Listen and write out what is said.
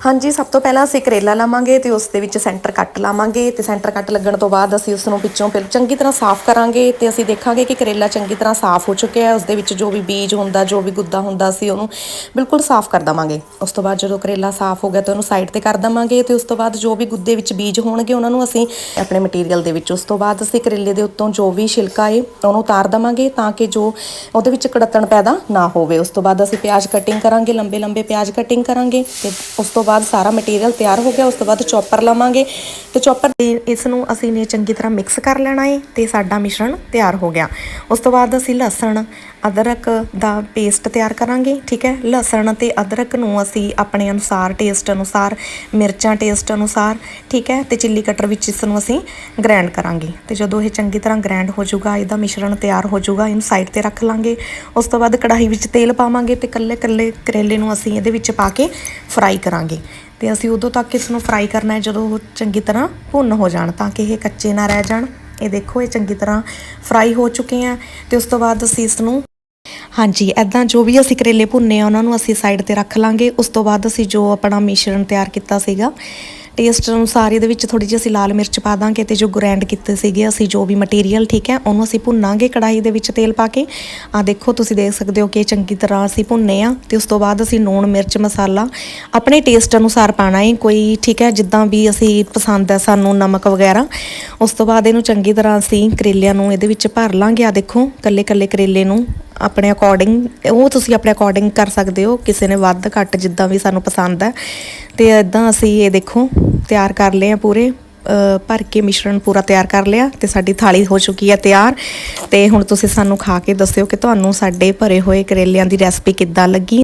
ਹਾਂਜੀ, ਸਭ ਤੋਂ ਪਹਿਲਾਂ ਅਸੀਂ ਕਰੇਲਾ ਲਾਵਾਂਗੇ ਤੇ ਉਸ ਦੇ ਵਿੱਚ ਸੈਂਟਰ ਕੱਟ ਲਾਵਾਂਗੇ ਤੇ ਸੈਂਟਰ ਕੱਟ ਲੱਗਣ ਤੋਂ ਬਾਅਦ ਅਸੀਂ ਉਸ ਨੂੰ ਵਿੱਚੋਂ ਫਿਰ ਚੰਗੀ ਤਰ੍ਹਾਂ ਸਾਫ਼ ਕਰਾਂਗੇ ਤੇ ਅਸੀਂ ਦੇਖਾਂਗੇ ਕਿ ਕਰੇਲਾ ਚੰਗੀ ਤਰ੍ਹਾਂ ਸਾਫ਼ ਹੋ ਚੁੱਕਿਆ ਹੈ। ਉਸ ਦੇ ਵਿੱਚ ਜੋ ਵੀ ਬੀਜ ਹੁੰਦਾ, ਜੋ ਵੀ ਗੁੱਦਾ ਹੁੰਦਾ, ਅਸੀਂ ਉਹਨੂੰ ਬਿਲਕੁਲ ਸਾਫ਼ ਕਰ ਦਵਾਂਗੇ। ਉਸ ਤੋਂ ਬਾਅਦ ਜਦੋਂ ਕਰੇਲਾ ਸਾਫ਼ ਹੋ ਗਿਆ ਤਾਂ ਉਹਨੂੰ ਸਾਈਡ ਤੇ ਕਰ ਦਵਾਂਗੇ ਤੇ ਉਸ ਤੋਂ ਬਾਅਦ ਜੋ ਵੀ ਗੁੱਦੇ ਵਿੱਚ ਬੀਜ ਹੋਣਗੇ, ਉਹਨਾਂ ਨੂੰ ਅਸੀਂ ਆਪਣੇ ਮਟੀਰੀਅਲ ਦੇ ਵਿੱਚ ਉਸ ਤੋਂ ਬਾਅਦ ਅਸੀਂ ਕਰੇਲੇ ਦੇ ਉੱਤੋਂ ਜੋ ਵੀ ਛਿਲਕਾ ਏ, ਉਹਨੂੰ ਉਤਾਰ ਦਵਾਂਗੇ ਤਾਂ ਕਿ ਜੋ ਉਹਦੇ ਵਿੱਚ ਕੜਤਣ ਪੈਦਾ ਨਾ ਹੋਵੇ। ਉਸ ਤੋਂ ਬਾਅਦ ਅਸੀਂ ਪਿਆਜ਼ ਕਟਿੰਗ ਕਰਾਂਗੇ ਲੰਬੇ ਲੰਬੇ ਪਿਆਜ਼ ਕਟਿੰਗ ਕਰਾਂਗੇ ਤੇ ਉਸ ਤੋਂ ਬਾਅਦ ਸਾਰਾ ਮਟੀਰੀਅਲ ਤਿਆਰ ਹੋ ਗਿਆ, ਉਸ ਤੋਂ ਬਾਅਦ ਚੌਪਰ ਲਵਾਂਗੇ ਤੇ ਚੌਪਰ ਤੇ ਇਸ ਨੂੰ ਅਸੀਂ ਨੇ ਚੰਗੀ ਤਰ੍ਹਾਂ ਮਿਕਸ ਕਰ ਲੈਣਾ ਏ ਤੇ ਸਾਡਾ ਮਿਸ਼ਰਣ ਤਿਆਰ ਹੋ ਗਿਆ। ਉਸ ਤੋਂ ਬਾਅਦ ਅਸੀਂ ਲਸਣ, ਅਦਰਕ ਦਾ ਪੇਸਟ ਤਿਆਰ ਕਰਾਂਗੇ, ਠੀਕ ਹੈ? ਲਸਣ ਤੇ ਅਦਰਕ ਨੂੰ ਅਸੀਂ ਆਪਣੇ ਅਨੁਸਾਰ ਟੇਸਟ ਅਨੁਸਾਰ, ਮਿਰਚਾਂ ਟੇਸਟ ਅਨੁਸਾਰ, ਠੀਕ ਹੈ? ਤੇ ਚਿੱਲੀ ਕਟਰ ਵਿੱਚ ਇਸ ਨੂੰ ਅਸੀਂ ਗ੍ਰਾਈਂਡ ਕਰਾਂਗੇ। ਤੇ ਜਦੋਂ ਇਹ ਚੰਗੀ ਤਰ੍ਹਾਂ ਗ੍ਰਾਈਂਡ ਹੋ ਜਾਊਗਾ, ਇਹਦਾ ਮਿਸ਼ਰਣ ਤਿਆਰ ਹੋ ਜਾਊਗਾ, ਇਹਨੂੰ ਸਾਈਡ ਤੇ ਰੱਖ ਲਾਂਗੇ। ਉਸ ਤੋਂ ਬਾਅਦ ਕੜਾਹੀ ਵਿੱਚ ਤੇਲ ਪਾਵਾਂਗੇ ਤੇ ਕੱਲੇ ਕੱਲੇ ਕਰੇਲੇ ਨੂੰ ਅਸੀਂ ਇਹਦੇ ਵਿੱਚ ਪਾ ਕੇ ਫਰਾਈ ਕਰਾਂਗੇ। ਤੇ ਅਸੀਂ ਉਦੋਂ ਤੱਕ ਇਸ ਨੂੰ ਫਰਾਈ ਕਰਨਾ ਹੈ, ਜਦੋਂ ਉਹ ਚੰਗੀ ਤਰ੍ਹਾਂ ਭੁੰਨ ਹੋ ਜਾਣ, ਤਾਂ ਕਿ ਇਹ ਕੱਚੇ ਨਾ ਰਹਿ ਜਾਣ। ਇਹ ਦੇਖੋ, ਇਹ ਚੰਗੀ ਤਰ੍ਹਾਂ ਫਰਾਈ ਹੋ ਚੁੱਕੇ ਆ ਤੇ ਉਸ ਤੋਂ ਬਾਅਦ ਅਸੀਂ ਇਸ ਨੂੰ ਹਾਂਜੀ ਐਦਾਂ ਜੋ ਵੀ ਅਸੀਂ ਕਰੇਲੇ ਭੁੰਨੇ ਆ, ਉਹਨਾਂ ਨੂੰ ਅਸੀਂ ਸਾਈਡ ਤੇ ਰੱਖ ਲਾਂਗੇ। ਉਸ ਤੋਂ ਬਾਅਦ ਅਸੀਂ ਜੋ ਆਪਣਾ ਮਿਸ਼ਰਣ ਤਿਆਰ ਕੀਤਾ ਸੀਗਾ ਟੇਸਟ ਅਨੁਸਾਰ ਇਹਦੇ ਵਿੱਚ ਥੋੜੀ ਜਿਹੀ ਅਸੀਂ ਲਾਲ ਮਿਰਚ ਪਾ ਦਾਂਗੇ ਤੇ ਜੋ ਗ੍ਰੈਂਡ ਕੀਤੇ ਸੀਗੇ ਅਸੀਂ ਜੋ ਵੀ ਮਟੀਰੀਅਲ ਠੀਕ ਹੈ, ਉਹਨੂੰ ਅਸੀਂ ਭੁੰਨਾਂਗੇ ਕੜਾਹੀ ਦੇ ਵਿੱਚ ਤੇਲ ਪਾ ਕੇ। ਆ ਦੇਖੋ, ਤੁਸੀਂ ਦੇਖ ਸਕਦੇ ਹੋ ਕਿ ਚੰਗੀ ਤਰ੍ਹਾਂ ਅਸੀਂ ਭੁੰਨੇ ਆ ਤੇ ਉਸ ਤੋਂ ਬਾਅਦ ਅਸੀਂ ਲੂਣ ਮਿਰਚ ਮਸਾਲਾ ਆਪਣੇ ਟੇਸਟ ਅਨੁਸਾਰ ਪਾਣਾ ਹੈ ਕੋਈ, ਠੀਕ ਹੈ, ਜਿੱਦਾਂ ਵੀ ਅਸੀਂ ਪਸੰਦ ਹੈ ਸਾਨੂੰ ਨਮਕ ਵਗੈਰਾ, ਉਸ ਤੋਂ ਬਾਅਦ ਇਹਨੂੰ ਚੰਗੀ ਤਰ੍ਹਾਂ ਅਸੀਂ ਕਰੇਲਿਆਂ ਨੂੰ ਇਹਦੇ ਵਿੱਚ ਭਰ ਲਾਂਗੇ। ਆ ਦੇਖੋ ਕੱਲੇ ਕੱਲੇ ਕਰੇਲੇ ਨੂੰ ਆਪਣੇ ਅਕੋਰਡਿੰਗ ਉਹ ਤੁਸੀਂ ਆਪਣੇ ਅਕੋਰਡਿੰਗ ਕਰ ਸਕਦੇ ਹੋ, ਕਿਸੇ ਨੇ ਵੱਧ ਘੱਟ ਜਿੱਦਾਂ ਵੀ ਸਾਨੂੰ ਪਸੰਦ ਹੈ। ਤੇ ਇਦਾਂ ਅਸੀਂ ਇਹ ਦੇਖੋ, ਤਿਆਰ ਕਰ ਲਏ ਆ ਪੂਰੇ ਭਰ ਕੇ ਮਿਸ਼ਰਣ ਪੂਰਾ ਤਿਆਰ ਕਰ ਲਿਆ ਤੇ ਸਾਡੀ ਥਾਲੀ ਹੋ ਚੁੱਕੀ ਹੈ ਤਿਆਰ। ਤੇ ਹੁਣ ਤੁਸੀਂ ਸਾਨੂੰ ਖਾ ਕੇ ਦੱਸਿਓ ਕਿ ਤੁਹਾਨੂੰ ਸਾਡੇ ਭਰੇ ਹੋਏ ਕਰੇਲਿਆਂ ਦੀ ਰੈਸਪੀ ਕਿੱਦਾਂ ਲੱਗੀ।